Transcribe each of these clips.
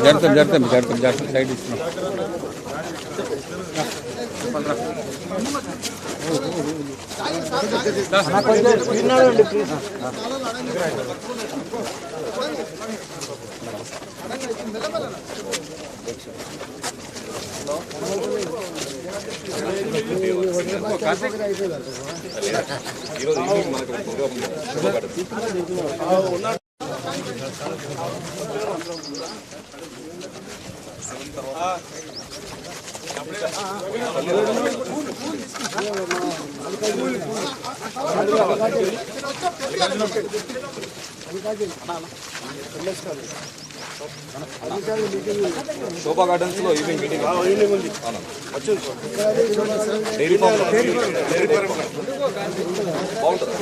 జరుగుతాం జరుగుతాం జరుగుతాం జరుగుతాం side ఇస్తున్నాం శోభా గార్డెన్స్లో evening meeting. Evening ఉంది. డైరీ ఫామ్ బాగుంటుంది?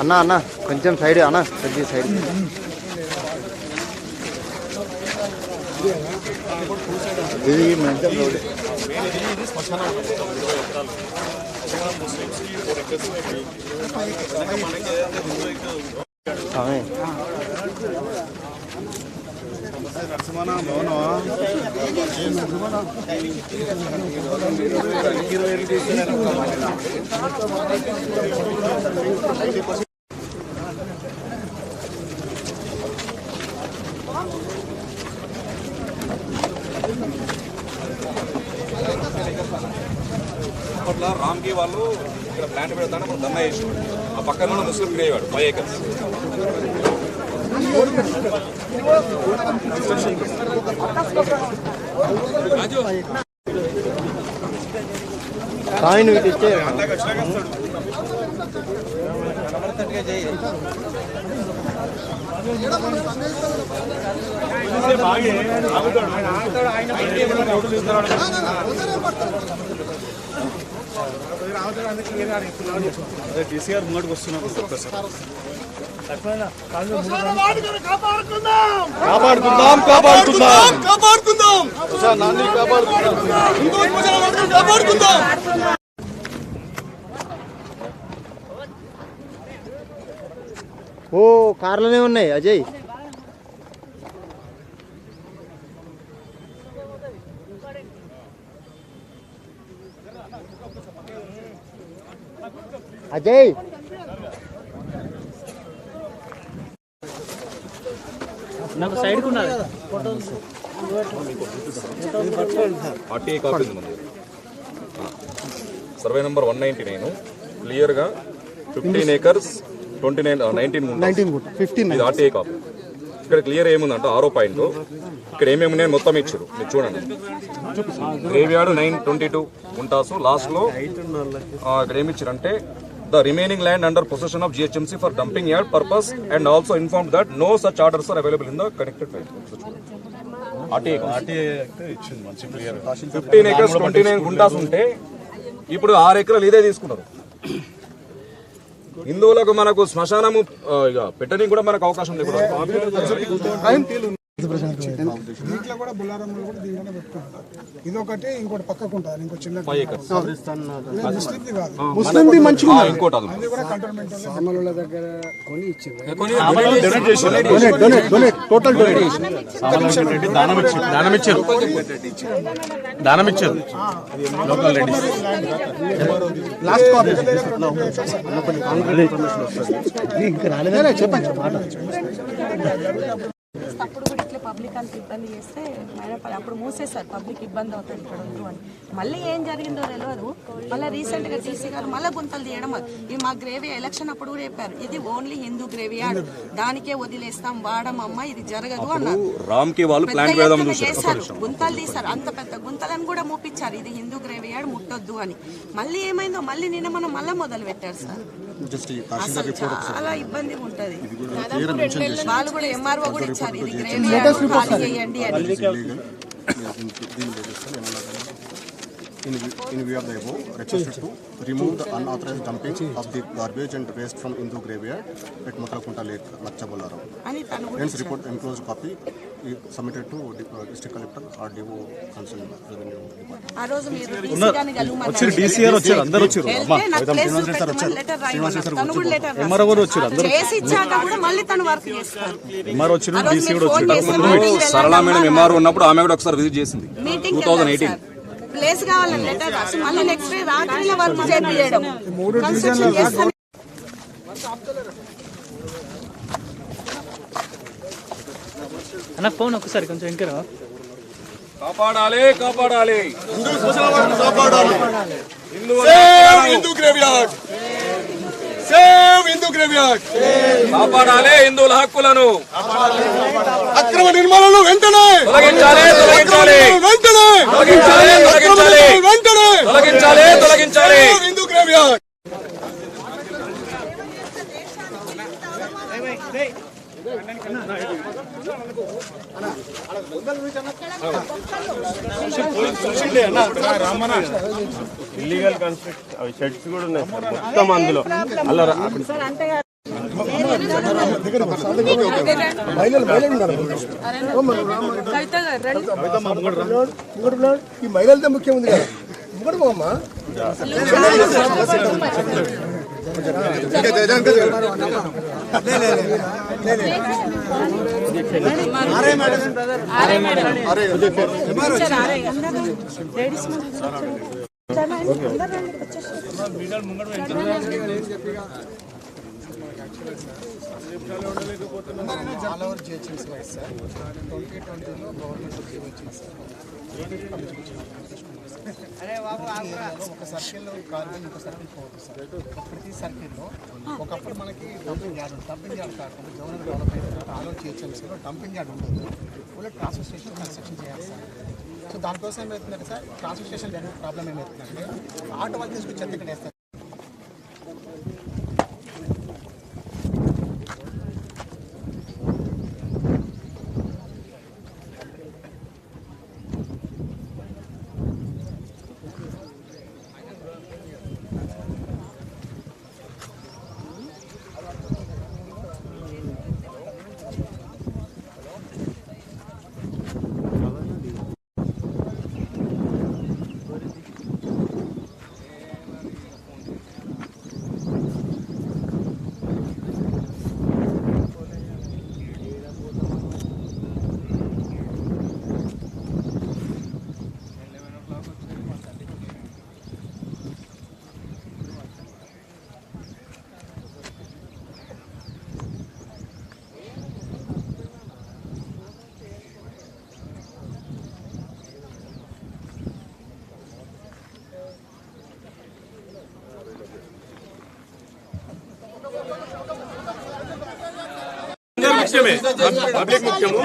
అన్నా అన్నా కొంచెం సైడ్ అన్నా సజ్జీ సైడ్. ఇది మంచం రోడ్ స్వామి అప్పట్లో రామ్కి వాళ్ళు ఇక్కడ ప్లాంట్ పెడతాను అప్పుడు దన్న వేసి ఆ పక్కన ఉన్న ముస్లిం తినేవాడు ఫైవ్ ఏకర్స్ స్వామి నువ్వు ఇటు ఇచ్చే కేసీఆర్ ముంగడికి వస్తున్నారు ఒక్కసారి కాపాడుకుందాం కాపాడుకుందాం కాపాడుకుందాం నాన్ని కాపాడుకుందాం కాపాడుకుందాం ఓ కార్లోనే ఉన్నాయి అజయ్ అజయ్. నాకు సైడ్ ఉన్నది ఆర్టీఐ కాపీ ఉంది. మన దగ్గర. Survey number one ninety nine. క్లియర్గా fifteen acres twenty nine nineteen nineteen fifteen ఇది ఆర్టీఐ కాపీ. ఇక్కడ క్లియర్ ఏముందంటే ఆరో పాయింట్. ఇక్కడ ఏమేమి ఉన్నాయో మొత్తం ఇచ్చారు. మీరు చూడండి. Graveyard nine twenty two ఉంటాసు లాస్ట్లో ఆ, ఇక్కడ ఏమి ఇచ్చారంటే the remaining land under position of GHMC for dumping yard purpose and also inform that no such orders are available in the connected RTI ఇచ్చింది మంచి clear fifteen acres twenty nine guntas ఉంటే ఇప్పుడు ఆరు ఎకరాలు ఇదే తీసుకున్నారు. హిందువులకు మనకు శ్మశానము ఇక పెట్టడానికి కూడా మనకు అవకాశం లేదు దీంట్లో కూడా బుల్లారంలో కూడా దీంట్లోనే పెట్టుకుంటారు ఇది ఒకటి ఇంకోటి పక్కకు ఉంటుంది ఇంకో చిన్న ముస్లింది కాదు ముస్లింది మంచిగా ఆ, ఇంకోటి అది అది కూడా కంటోన్మెంట్ సామాన్ల దగ్గర కొని ఇచ్చింది డొనేట్ డొనేట్ టోటల్ డొనేట్ దానం ఇచ్చారు దానం ఇచ్చారు దానం ఇచ్చారు లోకల్ రెడ్డిస్ లాస్ట్ కాపీ చెప్పండి అప్పుడు కూడా ఇట్లా పబ్లిక్ అంత ఇబ్బంది చేస్తే మేడం అప్పుడు మూసేశారు పబ్లిక్ ఇబ్బంది అవుతుంది ఇక్కడ ఉంటూ అని. మళ్ళీ ఏం జరిగిందో తెలియదు మళ్ళీ రీసెంట్గా టీసీ గారు మళ్ళీ గుంతలు తీయడం ఇది మా గ్రేవీ ఎలక్షన్ అప్పుడు కూడా చెప్పారు. ఇది ఓన్లీ హిందూ గ్రేవీ యార్డ్ దానికే వదిలేస్తాం వాడమమ్మ ఇది జరగదు అన్నారు. చేశారు. గుంతలు తీశారు అంత పెద్ద గుంతలను కూడా మూపించారు ఇది హిందూ గ్రేవీ యార్డ్ ముట్టొద్దు అని. మళ్ళీ ఏమైందో మళ్ళీ నిన్న మనం మళ్ళీ మొదలు పెట్టారు సార్. అసలు చాలా ఇబ్బందిగా ఉంటది. వాళ్ళు కూడా ఎంఆర్ఓ కూడా ఇచ్చారు. ఇది గ్రేవీ చేయండి అని. In, in view of the above, requested to remove the unauthorized dumping of the garbage and waste from Hindu graveyard at Matlakunta Lake, కూడా Hence, report enclosed copy is submitted to the, uh, district collector or DO concerned revenue department. ఆ రోజు మీరు DC గారిని కలవమన్నారు. వచ్చారు DCR వచ్చారు అందరు వచ్చారు అమ్మా వెళ్తే నాకు ప్లేస్ పెట్టమని లెటర్ రాయమన్నారు. తను కూడా లెటర్ ఎంఆర్ఓ కూడా వచ్చారు అందరూ చేసి ఇచ్చాక కూడా మళ్ళీ తను వర్క్ చేస్తారు ఎంఆర్ఓ వచ్చారు ఆ రోజు డీసీ మీరు కూడా ఫోన్ వచ్చారు చేసి మీటింగ్ సరళా మేడం వెళ్ళండి ఎంఆర్ ఉన్నప్పుడు ఆమె కూడా ఒకసారి విజిట్ చేసింది టూ థౌజండ్ ఎయిటీన్ ప్లేస్ కావాలని లెటర్ రాసి మళ్ళీ నెక్స్ట్ డే రాత్రిలో వర్క్ చేపించడం కన్స్ట్రక్షన్ చేస్తాను అన్న ఫోన్ ఒకసారి కొంచెం ఎంకరా కాపాడాలి కాపాడాలి. Hindu graveyard. Save Hindu graveyard. కాపాడాలి హిందువుల హక్కులను. అక్రమ నిర్మాణాలు వెంటనే. తొలగించాలి తొలగించాలి వెంటనే తొలగించాలి తొలగించాలి save Hindu graveyard illegal construct అవి షెడ్స్ కూడా ఉన్నాయి సార్ మొత్తం అందులో. అలా ఈ మహిళలతో ముఖ్యం ఉంది కదా ఇంకోటి పోమ్మా ఆరే మేడం. వచ్చారు, all over GHMC wise sir twenty ట్వంటీలో గవర్నమెంట్ వచ్చింది సార్ ఒక సర్కిల్లో కార్బన్ ఒక సర్కిల్ పోతుంది సార్. ప్రతి సర్కిల్లో ఒకప్పుడు మనకి డంపింగ్ యార్డ్ డంపింగ్ యార్డ్ కాకుండా గవర్నమెంట్ డెవలప్ అయిన తర్వాత ఆల్ డంపింగ్ యార్డ్ ఉండదు ఫుల్ ట్రాన్స్ఫర్ స్టేషన్ కన్స్ట్రక్షన్ చేయాలి సార్. సో దానికోసం ఏమవుతుందంటే సార్? ట్రాన్స్ఫర్ స్టేషన్ ప్రాబ్లం ఏమవుతుందంటే ఆటో వాళ్ళు తీసుకొచ్చి చెత్త ఇక్కడ వేస్తారు. ముఖ్యమే పబ్లిక్ ముఖ్యము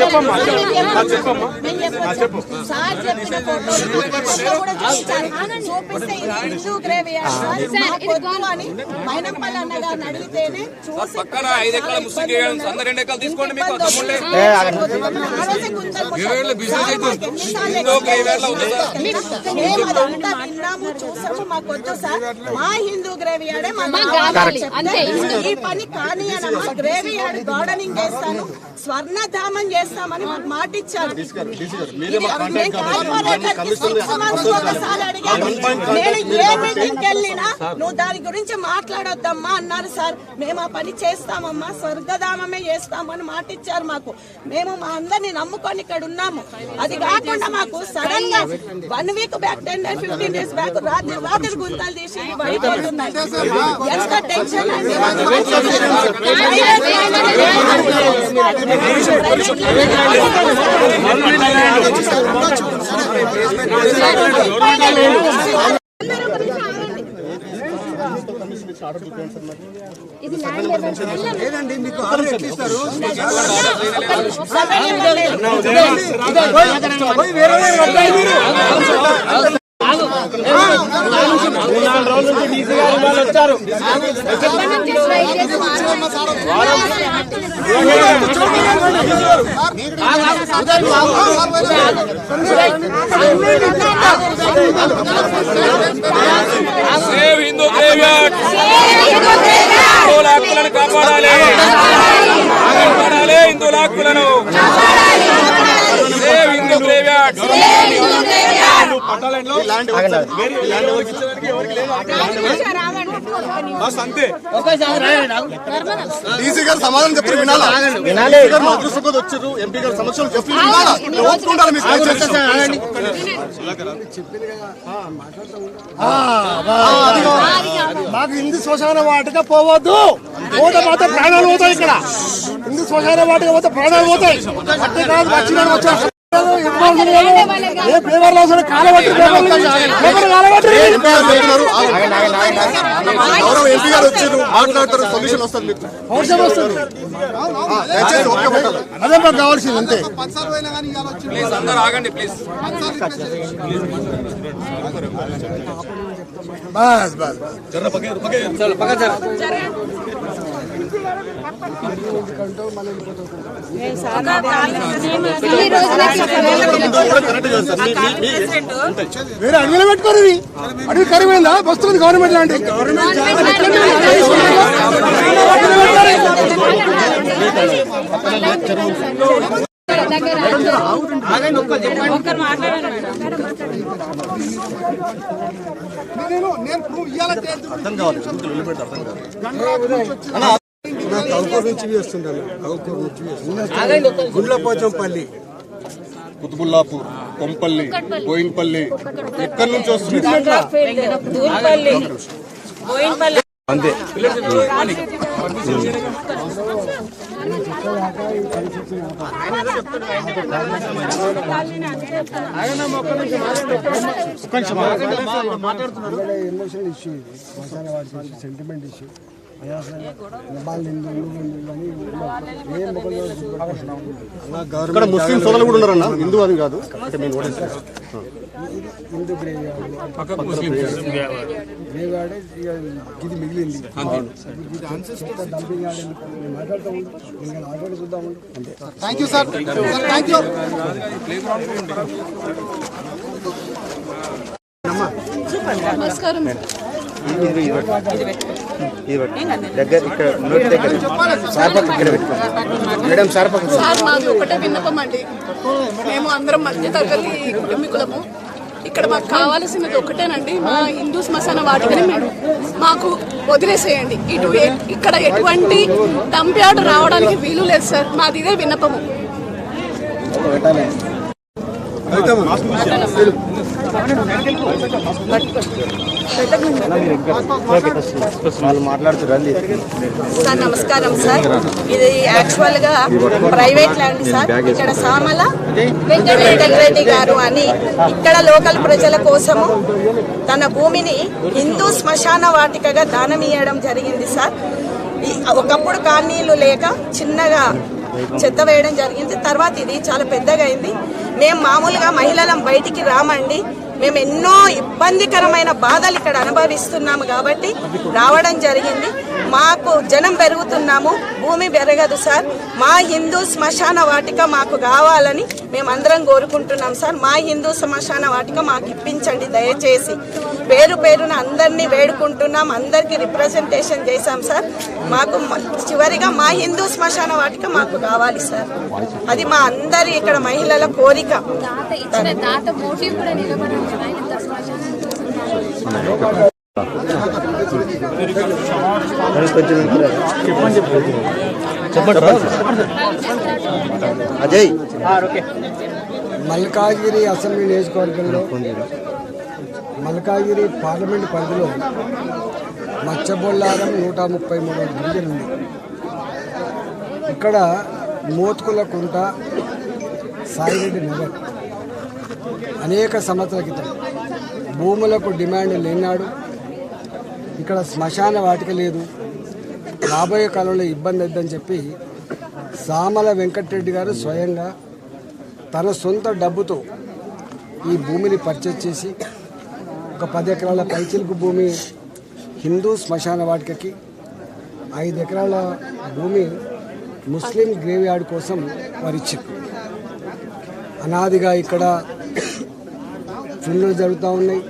చెప్పమ్మా చెప్పమ్మా చెప్పొచ్చు సార్ చెప్పిన చూపిస్తే హిందూ గ్రేవీ అని మైనప్పల్ అడిగితేనే చూసి పక్కన ఐదు ఎకరాల ముస్లిం గేయాలి అందరు రెండు ఎకరాలు తీసుకోండి మీకు తమ్ముళ్ళే. హిందూ గ్రేవ్యార్డ్లో ఉంది సార్. మేము అదంతా విన్నాము చూసాము మాకు వద్దు సార్. మా హిందూ గ్రేవీ చెప్తే ఈ పని కానీ అనమ్మా గ్రేవీ గార్డెనింగ్ చేస్తాను స్వర్ణధామం చేస్తామని మాకు మాట ఇచ్చారు నేను ఏ వెళ్ళినా నువ్వు దాని గురించి మాట్లాడొద్దమ్మా అన్నారు సార్. మేము ఆ పని చేస్తామమ్మా. స్వర్గధామమే చేస్తామని మాట ఇచ్చారు మాకు. మేము మా అందరిని నమ్ముకొని ఇక్కడ ఉన్నాము. అది కాకుండా మాకు సడన్గా one week back ten days fifteen days back రాత్రి రాత్రి గుంతలు తీసి పడిపోతున్నాయి ఎంత టెన్షన్ అండి. లేదండి మీకు ఆర్డర్ ఎట్లా ఇస్తారు పోయి వేరే సేవ్ హిందూ గ్రేవ్యార్డ్ హిందువుల హక్కులను కాపాడాలి. కాపాడాలి హిందువుల హక్కులను సేవ్ హిందూ గ్రేవ్యార్డ్ డీసీ గారు సమాధానం చెప్తారు వినాలా? గారు వచ్చారు ఎంపీ గారు సమస్యలు చెప్పి వినాలా? ఒప్పుకుంటారు మీకు మాకు హిందూ శ్మశాన వాటిక పోవద్దు. పోతే మాత్రం ప్రాణాలు పోతాయి ఇక్కడ. హిందూ శ్మశాన వాటిక పోతే ప్రాణాలు పోతాయి. అట్టే కాదు వచ్చిన వచ్చా ఏ గౌరవ ఎంపీ గారు వచ్చారు మాట్లాడతారు సొల్యూషన్ వస్తుంది మీకు వస్తుంది అదే మాకు కావాల్సింది అంతే ప్లీజ్ అందరు ఆగండి ప్లీజ్ బస్ బస్ వేరే అడవిలో పెట్టుకోరు అడవి కరిమైందా? వస్తుంది గవర్నమెంట్ లాంటి నేను నేను ప్రూవ్ ఇవ్వాలంటే అర్థం కావాలి అర్థం కావాలి. కౌకూరు నుంచి వేస్తుంటాను కౌకూరు నుంచి వేస్తున్నాను గుండ్లపోచంపల్లి కుతుబుల్లాపూర్ కొంపల్లి బోయిన్పల్లి. ఎక్కడి నుంచి వస్తుంది? అంతే. ఎమోషనల్ ఇష్యూ ఇది. శ్మశాన వాటి సెంటిమెంట్ ఇష్యూ ఇక్కడ ముస్లిం సోదరులు కూడా ఉన్నారన్న? హిందూ అని కాదు. ఇది మిగిలింది. Thank you sir thank you నమస్కారం. దగ్గర ఇక్కడ నోటి దగ్గర. సార్ పక్క ఇక్కడ పెట్టుకోండి మేడం సార్ పక్క సార్ మాది ఒకటే విన్నపం అండి. మేము అందరం మధ్య తరగతి కుటుంబీకులము. ఇక్కడ మాకు కావాల్సినది ఒకటేనండి. మా హిందూ శ్మశాన వాటికని మేము మాకు వదిలేసేయండి. ఇటు ఇక్కడ ఎటువంటి డంప్యార్డ్ రావడానికి వీలు లేదు సార్. మాది ఇదే విన్నపము. సార్ నమస్కారం సార్. ఇది యాక్చువల్గా ప్రైవేట్ ల్యాండ్ సార్. ఇక్కడ సామల వెంకటరెడ్డి గారు అని ఇక్కడ లోకల్ ప్రజల కోసము తన భూమిని హిందూ శ్మశాన వాటికగా దానం ఇవ్వడం జరిగింది సార్. ఒకప్పుడు కాలనీలు లేక చిన్నగా చెత్త వేయడం జరిగింది. తర్వాత ఇది చాలా పెద్దగా అయింది. మేము మామూలుగా మహిళలం బయటికి రామండి. మేము ఎన్నో ఇబ్బందికరమైన బాధలు ఇక్కడ అనుభవిస్తున్నాము కాబట్టి రావడం జరిగింది. మాకు జనం పెరుగుతున్నాము. భూమి పెరగదు సార్. మా హిందూ శ్మశాన వాటిక మాకు కావాలని మేమందరం కోరుకుంటున్నాం సార్. మా హిందూ శ్మశాన వాటిక మాకు ఇప్పించండి దయచేసి. పేరు పేరున అందరినీ వేడుకుంటున్నాం అందరికీ రిప్రజెంటేషన్ చేశాం సార్. మాకు చివరిగా మా హిందూ శ్మశాన వాటిక మాకు కావాలి సార్. అది మా అందరి ఇక్కడ మహిళల కోరిక. కొంచెం అజయ్. మల్కాగిరి అసెంబ్లీ నియోజకవర్గంలో మల్కాగిరి పార్లమెంట్ పరిధిలో మచ్చబొల్లారం నూట ముప్పై మూడు డివిజన్ ఉంది ఇక్కడ మోత్కుల కుంట సాయిరెడ్డి నగర్ అనేక సంవత్సరాల క్రితం భూములకు డిమాండ్ లేనాడు. ఇక్కడ శ్మశాన వాటిక లేదు. రాబోయే కాలంలో ఇబ్బంది అవుతుందని చెప్పి సామల వెంకటరెడ్డి గారు స్వయంగా తన సొంత డబ్బుతో ఈ భూమిని పర్చేజ్ చేసి ఒక పది ఎకరాల పైచిలుకు భూమి హిందూ శ్మశాన వాటికకి ఐదు ఎకరాల భూమి ముస్లిం గ్రేవ్ యార్డ్ కోసం వారు అనాదిగా ఇక్కడ ఫిల్లులు జరుగుతూ ఉన్నాయి.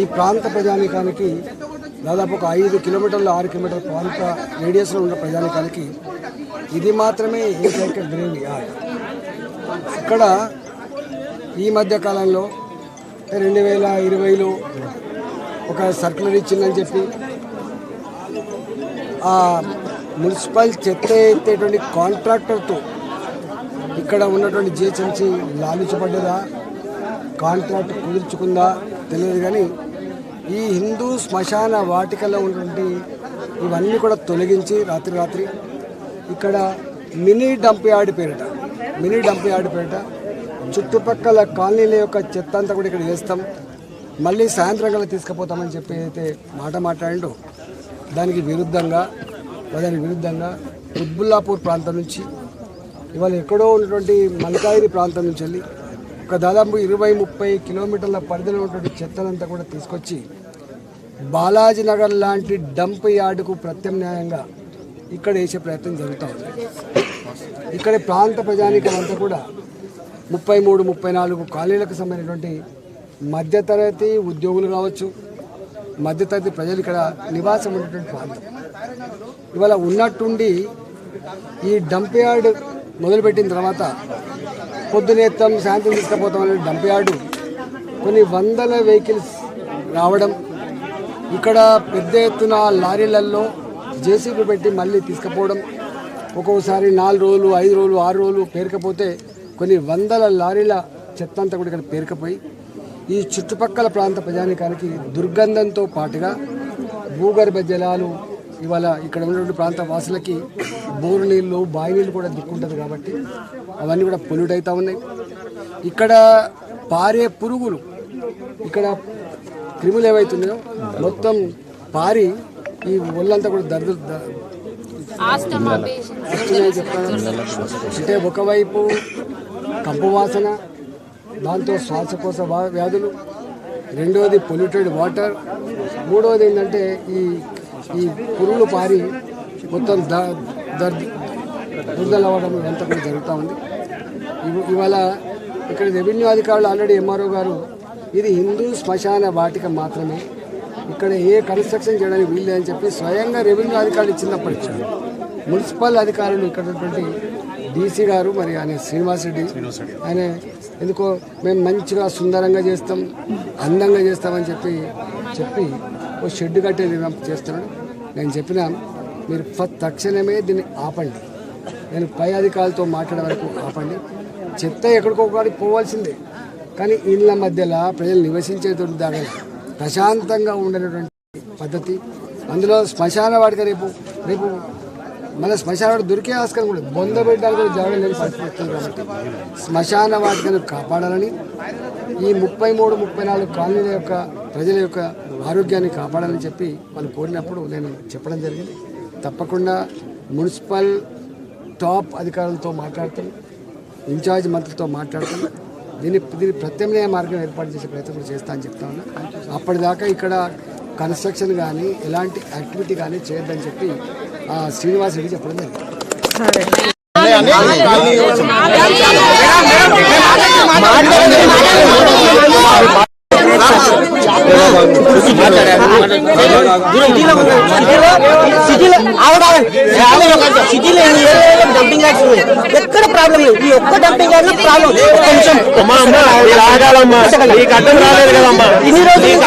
ఈ ప్రాంత ప్రజానికానికి దాదాపు ఒక ఐదు కిలోమీటర్ల ఆరు కిలోమీటర్ల ప్రాంత రేడియస్లో ఉన్న ప్రజానికానికి ఇది మాత్రమే ఏకైక గ్రీన్ యార్డ్ ఇక్కడ ఈ మధ్య కాలంలో రెండు వేల ఇరవైలో ఒక సర్కులర్ ఇచ్చిందని చెప్పి ఆ మున్సిపల్ చెత్త ఎత్తేటువంటి కాంట్రాక్టర్తో ఇక్కడ ఉన్నటువంటి జిహెచ్ఎంసీ లాలించబడ్డదా? కాంట్రాక్ట్ కుదుర్చుకుందా? తెలియదు కానీ ఈ హిందూ శ్మశాన వాటికలో ఉన్నటువంటి ఇవన్నీ కూడా తొలగించి రాత్రి రాత్రి ఇక్కడ మినీ డంప్ యార్డ్ పేరిట మినీ డంప్ యార్డ్ పేరిట చుట్టుపక్కల కాలనీల యొక్క చెత్త అంతా కూడా ఇక్కడ వేస్తాం. మళ్ళీ సాయంత్రం కల్లా తీసుకుపోతామని చెప్పి అయితే మాట మాట్లాడిండో. దానికి విరుద్ధంగా దానికి విరుద్ధంగా ఉద్బుల్లాపూర్ ప్రాంతం నుంచి ఇవాళ ఎక్కడో ఉన్నటువంటి మల్కాయిరి ప్రాంతం నుంచి వెళ్ళి ఒక దాదాపు ఇరవై ముప్పై కిలోమీటర్ల పరిధిలో ఉన్నటువంటి చెత్తనంతా కూడా తీసుకొచ్చి బాలాజీ నగర్ లాంటి డంప్ యార్డుకు ప్రత్యామ్నాయంగా ఇక్కడ వేసే ప్రయత్నం జరుగుతూ ఉంది. ఇక్కడ ప్రాంత ప్రజానికం అంతా కూడా ముప్పై మూడు ముప్పై నాలుగు కాలనీలకు సంబంధించినటువంటి మధ్యతరగతి ఉద్యోగులు కావచ్చు మధ్యతరగతి ప్రజలు ఇక్కడ నివాసం ఉన్నటువంటి ప్రాంతం. ఇవాళ ఉన్నట్టుండి ఈ డంప్ యార్డ్ మొదలుపెట్టిన తర్వాత పొద్దునేత్తం శాంతిని తీసుకుపోతాం అనే డంప్ యార్డు కొన్ని వందల వెహికల్స్ రావడం ఇక్కడ పెద్ద ఎత్తున లారీలలో జేసీబీ పెట్టి మళ్ళీ తీసుకుపోవడం ఒక్కొక్కసారి నాలుగు రోజులు ఐదు రోజులు ఆరు రోజులు పేరుకపోతే కొన్ని వందల లారీల చెత్త అంతా కూడా ఇక్కడ పేరుకపోయి ఈ చుట్టుపక్కల ప్రాంత ప్రజానికానికి దుర్గంధంతో పాటుగా భూగర్భ జలాలు ఇవాళ ఇక్కడ ఉన్నటువంటి ప్రాంత వాసులకి బోరు నీళ్ళు బావి నీళ్ళు కూడా దిక్కుంటుంది కాబట్టి అవన్నీ కూడా పొల్యూట్ అవుతూ ఉన్నాయి. ఇక్కడ పారే పురుగులు ఇక్కడ క్రిములు ఏవైతున్నాయో మొత్తం పారి ఈ ఒళ్ళంతా కూడా దర్దు వస్తున్నాయని చెప్తాను? అంటే ఒకవైపు కంపు వాసన దాంతో శ్వాసకోశ వ్యాధులు రెండవది పొల్యూటెడ్ వాటర్ మూడవది ఏంటంటే ఈ ఈ పురుగులు పారి మొత్తం ద దర్ దుర్దలు అవ్వడం ఇదంతా కూడా జరుగుతూ ఉంది. ఇవ- ఇవాళ ఇక్కడ రెవెన్యూ అధికారులు ఆల్రెడీ ఎంఆర్ఓ గారు ఇది హిందూ శ్మశాన వాటిక మాత్రమే. ఇక్కడ ఏ కన్స్ట్రక్షన్ చేయడానికి వీల్లేదని చెప్పి స్వయంగా రెవెన్యూ అధికారులు ఇచ్చినప్పటికీ మున్సిపల్ అధికారులు ఇక్కడ డీసీ గారు మరి ఆయన శ్రీనివాస్ రెడ్డి ఆయన ఎందుకో మేము మంచిగా సుందరంగా చేస్తాం అందంగా చేస్తామని చెప్పి చెప్పి ఓ షెడ్ కట్టే నిర్ణయం చేస్తున్నాడు. నేను చెప్పిన మీరు తక్షణమే దీన్ని ఆపండి. నేను పై అధికారులతో మాట్లాడే వరకు ఆపండి. చెత్త ఎక్కడికో ఒకటి పోవాల్సిందే. కానీ ఇళ్ళ మధ్యలో ప్రజలు నివసించేటువంటి దాకా ప్రశాంతంగా ఉండేటువంటి పద్ధతి. అందులో శ్మశాన వాడికి రేపు రేపు మన శ్మశాన దొరికే ఆస్కారం కూడా బొంద పెట్టడానికి కూడా జాగా లేని పరిస్థితి కాబట్టి శ్మశాన వాటికను కాపాడాలని ఈ ముప్పై మూడు ముప్పై నాలుగు కాలనీల యొక్క ప్రజల యొక్క ఆరోగ్యాన్ని కాపాడాలని చెప్పి వాళ్ళు కోరినప్పుడు నేను చెప్పడం జరిగింది. తప్పకుండా మున్సిపల్ టాప్ అధికారులతో మాట్లాడతాను ఇన్ఛార్జ్ మంత్రితో మాట్లాడతాను దీన్ని దీన్ని ప్రత్యామ్నాయ మార్గం ఏర్పాటు చేసే ప్రయత్నం కూడా చేస్తా అని చెప్తా ఉన్నా. అప్పటిదాకా ఇక్కడ కన్స్ట్రక్షన్ కానీ ఎలాంటి యాక్టివిటీ కానీ చేయొద్దని చెప్పి శ్రీనివాస్ రెడ్డి చెప్పడం జరిగింది. సిటీలో డంపింగ్ యాక్స్ ఉన్నాయి ఎక్కడ ప్రాబ్లం లేదు ఈ ఒక్క డంపింగ్ యార్డ్ ప్రాబ్లం అడ్డం రాలేదు. కదమ్మా ఇన్ని రోజులు